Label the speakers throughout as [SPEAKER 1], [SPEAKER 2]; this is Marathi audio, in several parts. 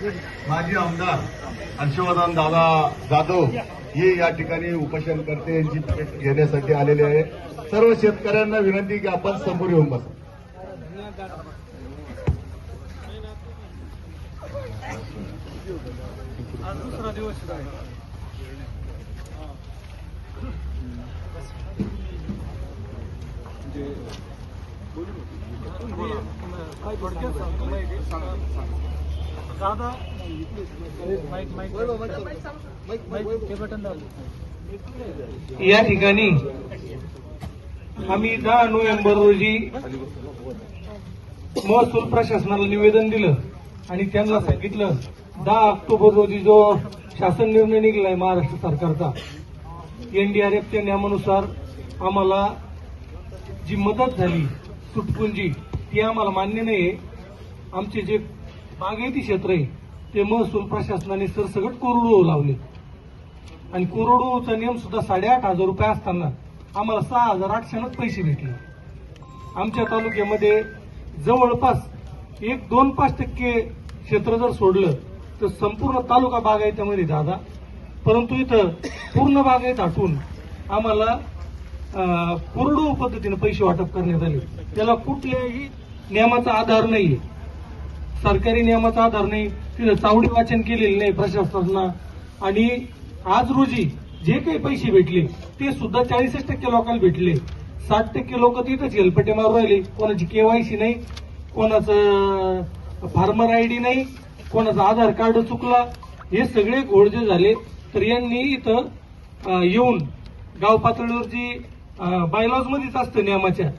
[SPEAKER 1] माजी आमदार हर्षवर्धन दादा जाधव हे या ठिकाणी उपोषण करते यांची भेट घेण्यासाठी आलेले आहे सर्व शेतकऱ्यांना विनंती की आपण समोर येऊन बसा.
[SPEAKER 2] दादा माईक माईक हे बटन दादा या ठिकाणी आम्ही दहा नोव्हेंबर रोजी महसूल प्रशासनाला निवेदन दिलं आणि त्यांना सांगितलं दहा ऑक्टोबर रोजी जो शासन निर्णय निघालाय महाराष्ट्र सरकारचा एनडीआरएफच्या नियमानुसार आम्हाला जी मदत झाली सुटपुंजी ती आम्हाला मान्य नाही आमचे जे बागायती क्षेत्र आहे. ते महसूल प्रशासनाने सरसगट कोरडो लावले. आणि कोरडोचा नियम सुद्धा साडेआठ हजार रुपये असताना आम्हाला सहा हजार आठशेनच पैसे भेटले. आमच्या तालुक्यामध्ये जवळपास एक दोन पाच टक्के क्षेत्र जर सोडलं तर संपूर्ण तालुका बागायतीमध्ये दादा. परंतु इथं पूर्ण बागायत हटून आम्हाला कोरडो पद्धतीने पैसे वाटप करण्यात आले. त्याला कुठल्याही नियमाचा आधार नाहीये. सरकारी नियमाचा आधार नाही तिथं चावडी वाचन केलेलं नाही प्रशासनानं. आणि आज रोजी जे काही पैसे भेटले ते सुद्धा चाळीसच टक्के लोकांना भेटले. साठ टक्के लोक तिथंच हेलपटे मारून राहिले. कोणाची केवायसी नाही कोणाचं फार्मर आयडी नाही कोणाचा आधार कार्ड चुकला हे सगळे घोडजे झाले. तर यांनी इथं येऊन गाव पातळीवर जी बायलॉज मध्येच असतं नियमाच्या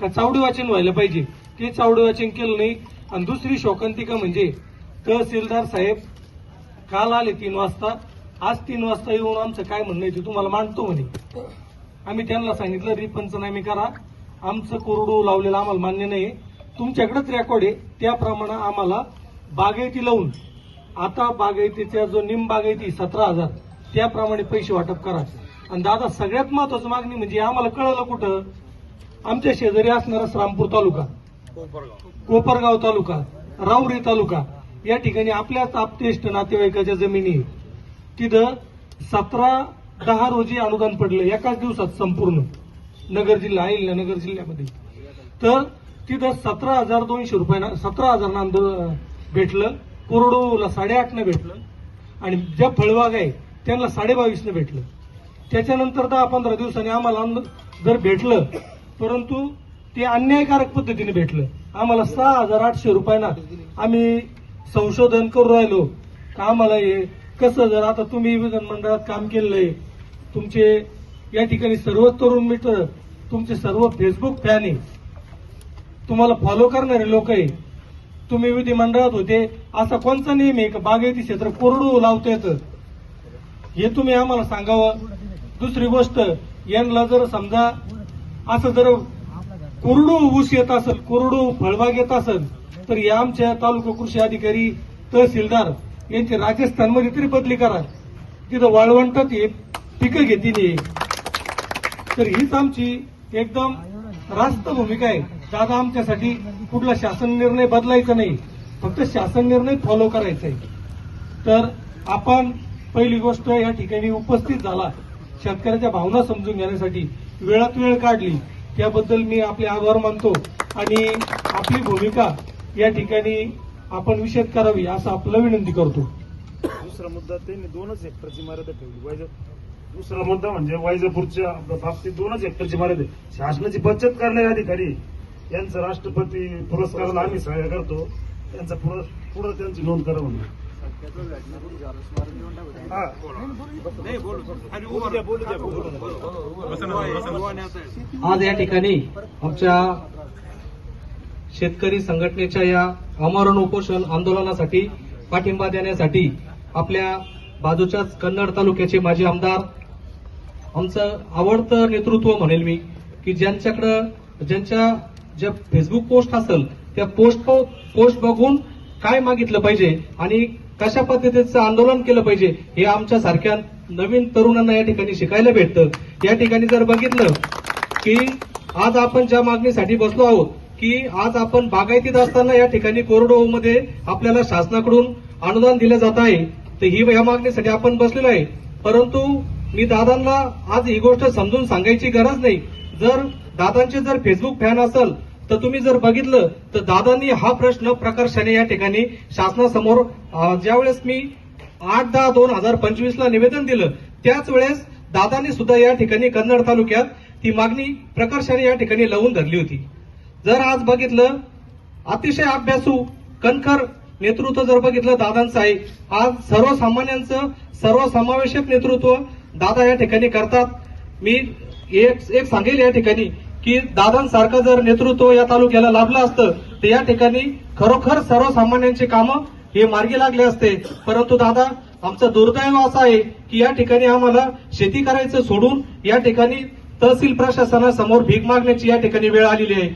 [SPEAKER 2] का चावडी वाचन व्हायला पाहिजे. ते चावडी वाचन केलं नाही. आणि दुसरी शोकांतिका म्हणजे तहसीलदार साहेब काल आले तीन वाजता. आज तीन वाजता येऊन आमचं काय म्हणणं आहे ते तुम्हाला मांडतो म्हणे. आम्ही त्यांना सांगितलं रिपंचनामे करा. आमचं कोरडू लावलेलं आम्हाला मान्य नाही तुमच्याकडेच रेकॉर्ड आहे. त्याप्रमाणे आम्हाला बागायती लावून आता बागायतीचा जो निम बागायती सतरा हजार त्याप्रमाणे पैसे वाटप करा आणि दादा सगळ्यात महत्वाची मागणी म्हणजे आम्हाला कळलं कुठं? आमच्या शेजारी असणारा श्रामपूर तालुका. कोपरगाव. तालुका राऊरी तालुका. या ठिकाणी आपल्याच आपतेष्ट नातेवाईकाच्या जमिनी तिथं सतरा दहा रोजी अनुदान पडलं एकाच दिवसात संपूर्ण. नगर जिल्हा आहे नगर जिल्ह्यामध्ये. तर तिथं सतरा हजार दोनशे रुपयानं सतरा हजार नांद भेटलं कोरडोला साडेआठनं भेटलं आणि ज्या फळबाग आहे त्यांना साडेबावीसनं भेटलं. त्याच्यानंतर दहा पंधरा दिवसांनी आम्हाला जर भेटलं परंतु ते अन्यायकारक पद्धतीने भेटलं. आम्हाला सहा हजार आठशे रुपयाना आम्ही संशोधन करू राहिलो. का आम्हाला हे कसं जर आता तुम्ही विधानमंडळात काम केलंय तुमचे या ठिकाणी सर्व तरुण मित्र तुमचे सर्व फेसबुक फॅन आहे. तुम्हाला फॉलो करणारे लोक आहे. तुम्ही विधिमंडळात होते असा कोणता नियम आहे का? बागायती क्षेत्र कोरडू लावता येतं हे तुम्ही आम्हाला सांगावं. दुसरी गोष्ट यांना जर समजा असं जर कोरडू ऊस येत असेल कोरडू फळबाग येत असेल तर या आमच्या तालुका कृषी अधिकारी तहसीलदार यांची राजस्थानमध्ये तरी बदली करा. तिथं वाळवंटात हे पिकं घेतील तर हीच आमची एकदम रास्त भूमिका आहे. दादा आमच्यासाठी कुठला शासन निर्णय बदलायचा नाही फक्त शासन निर्णय फॉलो करायचा आहे. तर आपण पहिली गोष्ट या ठिकाणी उपस्थित झाला. शेतकऱ्याच्या भावना समजून घेण्यासाठी वेळात वेळ काढली. त्याबद्दल मी आपले आभार मानतो आणि आपली भूमिका या ठिकाणी आपण विषद करावी असं आपलं विनंती करतो.
[SPEAKER 3] दुसरा मुद्दा त्यांनी दोनच हेक्टरची मर्यादा ठेवली. वैज दुसरा मुद्दा म्हणजे वैजापूरच्या बाबतीत दोनच हेक्टरची मर्यादा शासनाची बचत करणारे अधिकारी यांचा राष्ट्रपती पुरस्काराला आम्ही सहाय्य करतो. त्यांचा पुढे त्यांची नोंद करा म्हणून.
[SPEAKER 2] आज या ठिकाणी आमच्या शेतकरी संघटनेच्या या अमरण उपोषण आंदोलनासाठी पाठिंबा देण्यासाठी आपल्या बाजूच्याच कन्नड तालुक्याचे माजी आमदार आमचं आवडतं नेतृत्व म्हणेल मी की ज्यांच्याकडं ज्यांच्या ज्या फेसबुक पोस्ट असेल त्या पोस्ट पोस्ट बघून काय मागितलं पाहिजे आणि कशा पद्धतीचं आंदोलन केलं पाहिजे हे आमच्या सारख्या नवीन तरुणांना या ठिकाणी शिकायला भेटतं. या ठिकाणी जर बघितलं की आज आपण ज्या मागणीसाठी बसलो आहोत की आज आपण बागायतीत असताना या ठिकाणी कोरडोमध्ये आपल्याला शासनाकडून
[SPEAKER 4] अनुदान दिलं जात आहे तर ही या मागणीसाठी आपण बसलेलो आहे. परंतु मी दादांना आज ही गोष्ट समजून सांगायची गरज नाही. जर दादांचे जर फेसबुक फॅन असेल तर तुम्ही जर बघितलं तर दादांनी हा प्रश्न प्रकर्षाने या ठिकाणी शासनासमोर ज्यावेळेस मी आठ दहा दोन हजार पंचवीस ला निवेदन दिलं त्याच वेळेस दादांनी सुद्धा या ठिकाणी कन्नड तालुक्यात ती मागणी प्रकर्षाने या ठिकाणी लावून धरली होती. जर आज बघितलं अतिशय अभ्यासू कणखर नेतृत्व जर बघितलं दादांचं आहे आज सर्वसामान्यांचं सर्वसमावेशक नेतृत्व दादा या ठिकाणी करतात. मी एक एक सांगेल या ठिकाणी की दादांसारखं जर नेतृत्व या तालुक्याला लाभलं असतं तर या ठिकाणी खरोखर सर्वसामान्यांची कामं हे मार्गी लागले असते. परंतु दादा आमचं दुर्दैव असं आहे की या ठिकाणी आम्हाला शेती करायचं सोडून या ठिकाणी तहसील प्रशासनासमोर भीक मागण्याची या ठिकाणी वेळ आलेली आहे.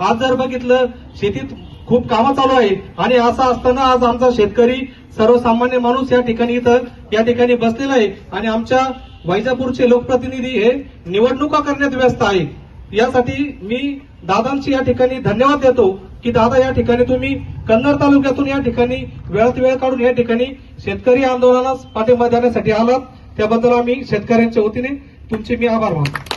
[SPEAKER 4] आज जर बघितलं शेतीत खूप कामं चालू आहे. आणि असं असताना आज आमचा शेतकरी सर्वसामान्य माणूस या ठिकाणी इथं या ठिकाणी बसलेला आहे. आणि आमच्या वैजापूरचे लोकप्रतिनिधी हे निवडणुका करण्यात व्यस्त आहे यासाठी मी दादांची या ठिकाणी धन्यवाद देतो की दादा या ठिकाणी तुम्ही कन्नड तालुक्यातून या ठिकाणी वेळात वेळ काढून या ठिकाणी शेतकरी आंदोलनास पाठिंबा देण्यासाठी आलात. त्याबद्दल आम्ही शेतकऱ्यांच्या वतीने तुमचे मी आभार मानतो.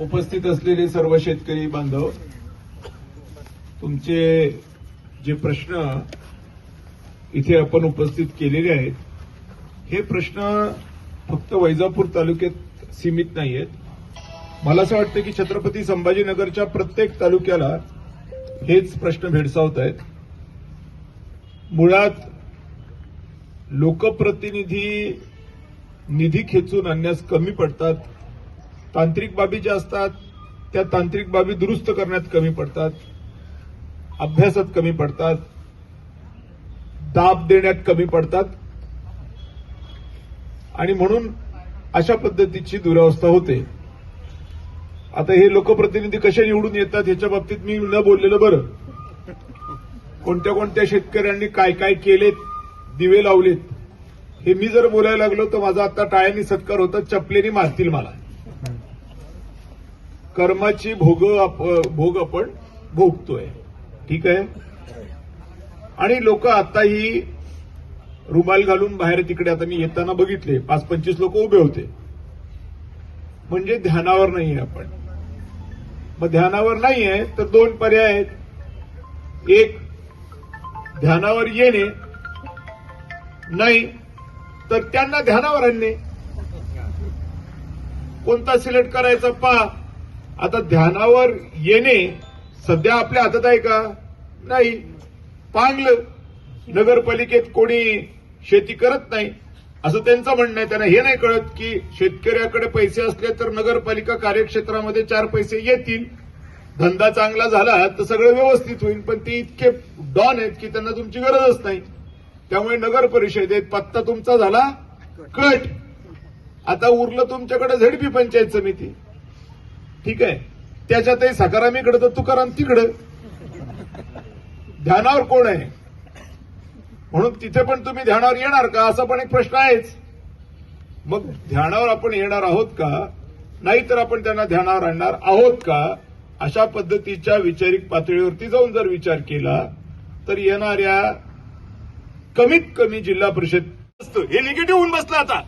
[SPEAKER 5] उपस्थित असलेले सर्व शेतकरी बांधव तुमचे जे प्रश्न इथे आपण उपस्थित केलेले आहेत हे प्रश्न फक्त वैजापूर तालुक्यात सीमित नाही आहेत मला असं वाटतं की छत्रपती संभाजीनगरच्या प्रत्येक तालुक्याला हेच प्रश्न भेडसावत आहेत मुळात लोकप्रतिनिधी निधी खेचून आणण्यास कमी पडतात तांत्रिक बाबी ज्या असतात त्या तांत्रिक बाबी दुरुस्त करण्यात कमी पडतात अभ्यासात कमी पडतात दाब देण्यात कमी पडतात. आणि म्हणून अशा पद्धतीची दुरावस्था होते. आता हे लोकप्रतिनिधी कसे निवडून येतात याच्या बाबतीत मी न बोललेलं बरं. कोणत्या कोणत्या शेतकऱ्यांनी काय काय केलेत दिवे लावलेत हे मी जर बोलायला लागलो तर माझा आता टाळ्यांनी सत्कार होता चपलेनी मारतील मला. कर्माची भोग आप- भोग आपण भोगतोय. ठीक आहे? आणि लोक आताही रुमाल घालून बाहेर तिकडे आता मी येताना बघितले. पाच पंचवीस लोक उभे होते. म्हणजे ध्यानावर नाहीये आपण. मग ध्यानावर नाहीये तर दोन पर्याय आहेत. एक ध्यानावर येणे. नाही तर त्यांना ध्यानावर आणणे. कोणता सिलेक्ट करायचा पहा आता ध्यानावर येणे सध्या आपल्या हातात आहे का? नाही. पांगलं. नगरपालिकेत कोणी शेती करत नाही असं त्यांचं म्हणणं आहे. त्यांना हे नाही कळत की शेतकऱ्याकडे पैसे असले तर नगरपालिका कार्यक्षेत्रामध्ये चार पैसे येतील. धंदा चांगला झाला तर सगळं व्यवस्थित होईल पण ते इतके डॉन आहेत की त्यांना तुमची गरजच नाही. त्यामुळे नगर परिषदेत पत्ता तुमचा झाला कट. आता उरलं तुमच्याकडे झेडपी पंचायत समिती. ठीक आहे? त्याच्यातही सकारामीकडे तर तुकाराम तिकडं. ध्यानावर कोण आहे? म्हणून तिथे पण तुम्ही ध्यानावर येणार का? असा पण एक प्रश्न आहेच. मग ध्यानावर आपण येणार आहोत का? नाहीतर आपण त्यांना ध्यानावर आणणार आहोत का? अशा पद्धतीच्या वैचारिक पातळीवरती जाऊन जर विचार केला तर येणाऱ्या कमीत कमी जिल्हा परिषद हे निगेटिव्ह होऊन बसलं आता.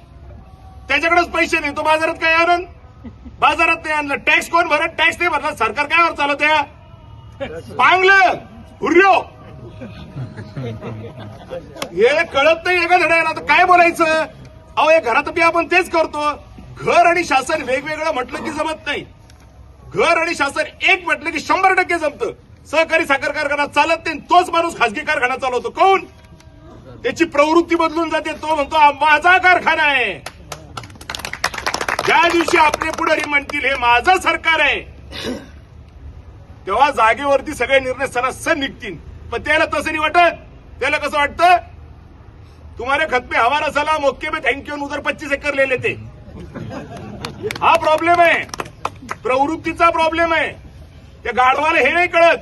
[SPEAKER 5] त्याच्याकडेच पैसे नाही. तो बाजारात काय आणन? बाजारात नाही आणलं. टॅक्स कोण भरत? टॅक्स नाही भरला सरकार काय चालत या पांगलं उर्यो. हे कळत नाही एका धड्याला. तर काय बोलायचं? अहो या घरात बी आपण तेच करतो. घर आणि शासन वेगवेगळं म्हटलं की जमत नाही. घर आणि शासन एक म्हटलं की शंभर टक्के जमतं. सहकारी साखर कारखाना चालत नाही तोच माणूस खासगी कारखाना चालवतो. कोण? त्याची प्रवृत्ती बदलून जाते. तो म्हणतो माझा कारखाना आहे. ज्या दिवशी आपले पुढारी म्हणतील हे माझं सरकार आहे. तेव्हा जागेवरती सगळे निर्णय सरासर निघतील. पण त्याला तसं नाही वाटत. त्याला कसं वाटतं? तुम्हारे खतपे पे झाला मोके ओके थँक थँक्यू उधर पच्चीस एकर ले लेते. हा प्रॉब्लेम आहे. प्रवृत्तीचा प्रॉब्लेम आहे. त्या गाढवाला हे नाही कळत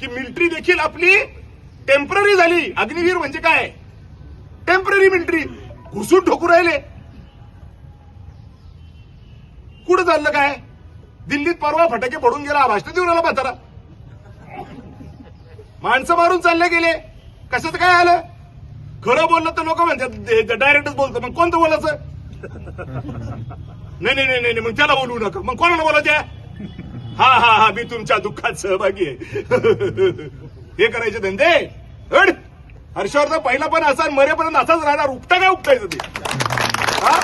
[SPEAKER 5] की मिलिटरी देखील आपली टेंपररी झाली. अग्निवीर म्हणजे काय? टेंपररी मिलिटरी घुसून ठोकू राहिले. कुठं चाललं काय? दिल्लीत परवा फटाके पडून गेला भाषण देऊन आला म्हातारा. माणसं मारून चालले गेले. कशाचं काय आलं? खरं बोललं तर लोक म्हणतात डायरेक्टच बोलतो. मग कोणतं बोलायचं? नाही नाही नाही नाही मग त्याला बोलू नका. मग कोणाला बोलायचं? हा हा हा मी तुमच्या दुःखात सहभागी आहे. हे करायचे धंदे? हड हर्षवर्धन पहिला पण असा मरेपर्यंत असाच राहणार. उपटा काय उपटायचं ते? हा?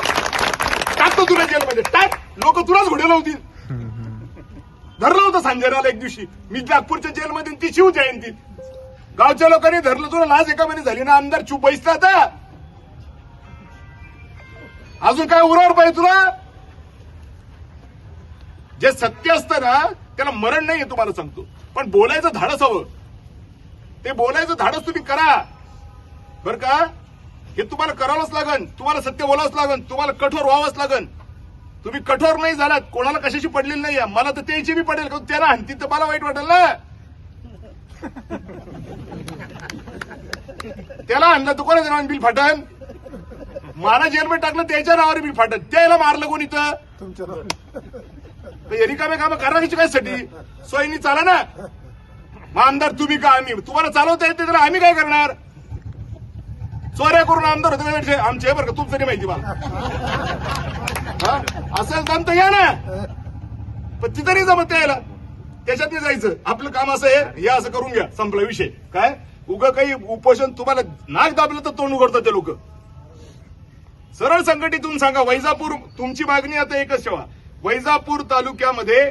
[SPEAKER 5] टाकतो तुला जेलमध्ये. टाक! लोक तुलाच घोडे लावतील. धरलं होतं संजयराला एक दिवशी. मी नागपूरच्या जेलमध्ये ती शिव जयंती गावच्या लोकांनी धरलं तुला लाज एका महिने झाली ना आमदार चूप बैसला आता. अजून काय उरावर पाहिजे तुला? जे सत्य असतं ना त्याला मरण नाही तुम्हाला सांगतो. पण बोलायचं धाडस हवं ते बोलायचं धाडस तुम्ही करा. बर का? हे तुम्हाला करावंच लागन. तुम्हाला सत्य बोलावंच लागन. तुम्हाला कठोर व्हावंच लागन. तुम्ही कठोर नाही झालात. कोणाला कशाची पडलेली नाही मला तर त्याची बी पडेल कारण त्याला आणती तर मला वाईट वाटेल ना. त्याला आणलं कोणाच्या नावाने बिल फाटन. मला जेलमध्ये टाकलं त्याच्या नावावर बिल फाटन. त्याला मारलं कोणी तर रिकामे कामं करायची काय साठी सोयीनी चाला ना. मग आमदार तुम्ही का आम्ही? तुम्हाला चालवता येते तर आम्ही काय करणार? चोऱ्या करून आमदार होते म्हणजे आमचे बरं का तुमचं नाही माहिती मला. हा? असेल तर या ना. पण तिथं नाही जमत यायला त्याच्यात नाही जायचं. आपलं काम असं आहे हे असं करून घ्या. संपला विषय. काय? उग काही उपोषण तुम्हाला नाक दाबलं तर तोंड उघडतात ते लोक. सरळ संघटितून सांगा वैजापूर तुमची मागणी आता एकच ठेवा. वैजापूर तालुक्यामध्ये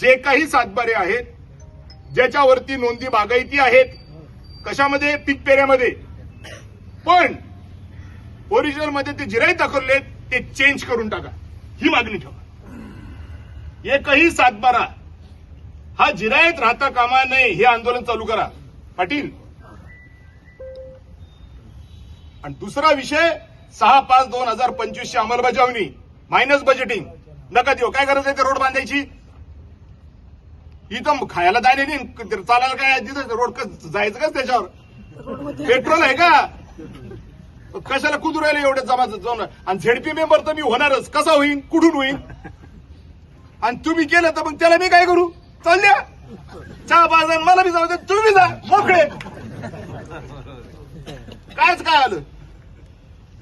[SPEAKER 5] जे काही सातबारे आहेत ज्याच्यावरती नोंदी बागायती आहेत कशामध्ये? पीक पेऱ्यामध्ये. पण ओरिजिनलमध्ये ते जिराई दाखवले ते चेंज करून टाका. ही मागणी ठेवा. एकही सातबारा हा जिरायत राहता कामा नये हे आंदोलन चालू करा. पाटील आणि दुसरा विषय सहा पाच दोन हजार पंचवीसची अंमलबजावणी मायनस बजेटिंग नका देऊ. काय गरज आहे ते रोड बांधायची? इथं खायला जायला नाही. चालायला काय तिथं रोड जायचं का त्याच्यावर? पेट्रोल आहे का? कशाला कुदू राहिले एवढे जमा जाऊन? आणि झेडपी मेंबर तर मी होणारच. कसा होईन? कुठून होईन? आणि तुम्ही केलं तर मग त्याला मी काय करू? चालल्या? चहा बाजार मला बी जाऊ दे. तुम्ही जा. मोकळे. कायच काय आलं?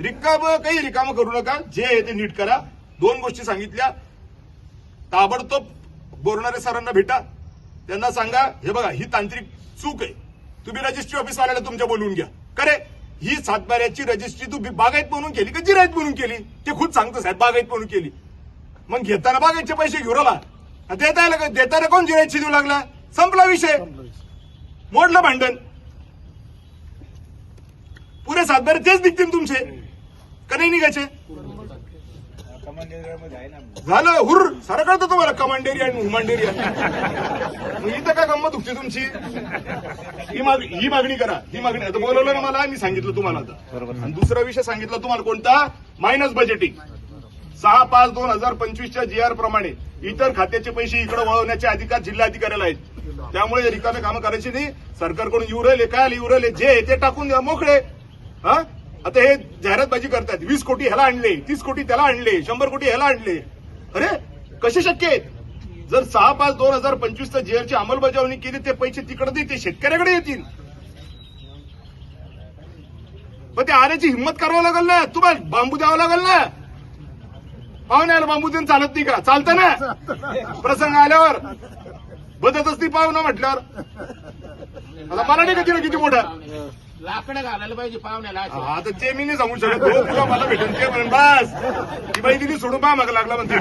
[SPEAKER 5] रिकाम काही रिकाम करू नका. जे आहे ते नीट करा. दोन गोष्टी सांगितल्या. ताबडतोब बोलणारे सरांना भेटा. त्यांना सांगा हे बघा ही तांत्रिक चूक आहे. तुम्ही रजिस्ट्री ऑफिस वाल्याला तुमच्या बोलवून घ्या. करे ही सातबाऱ्याची रजिस्ट्री तू बागायत म्हणून केली का जिरायत म्हणून केली? ते खुद सांगतो साहेब बागायत म्हणून केली. मग घेताना बागायतचे पैसे आला. आणि देता देताना कोण जिरायतची देऊ लागला? संपला विषय. मोडलं भांडण. पुरे सातबारे तेच निघतील तुमचे. का नाही निघायचे? झालं हुर सारं कळतं तुम्हाला कमांडेरी आणि हुमांडेरी आणि इथं काय गंमत उठते तुमची? ही माग ही मागणी करा. ही मागणी. आता बोलवलं ना मला मी सांगितलं तुम्हाला आता. आणि दुसरा विषय सांगितला तुम्हाला कोणता? मायनस बजेटिंग सहा पाच दोन हजार पंचवीसच्या जी आर प्रमाणे इतर खात्याचे पैसे इकडे वळवण्याचे अधिकार जिल्हाधिकाऱ्याला आहेत. त्यामुळे रिकामे कामं करायची नाही. सरकारकडून येऊ राहिले काय येऊ जे ते टाकून द्या मोकळे. हा? आता हे जाहिरातबाजी करतात. वीस कोटी ह्याला आणले तीस कोटी त्याला आणले शंभर कोटी ह्याला आणले. अरे कसे शक्य आहेत? जर सहा पाच दोन हजार पंचवीसचा जेअरची अंमलबजावणी केली ते पैसे तिकडे देते शेतकऱ्याकडे येतील. पण ते आण्याची हिंमत करावं लागेल ना? तुम्हाला बांबू द्यावा लागेल ना? पाहुण्याला बांबू देऊन चालत नाही का? चालतं ना? प्रसंग आल्यावर. बदत असती पाहुणा म्हटल्यावर. आता मला कधी किती मोठा?
[SPEAKER 6] लाकडं घालायला पाहिजे पाहुण्याला अशी.
[SPEAKER 5] हा तर ते मी नाही सांगू शकत. हो, तुला मला भेटेल ते म्हणून बस. ती बाई दिली सोडून पहा माग लागला म्हणते.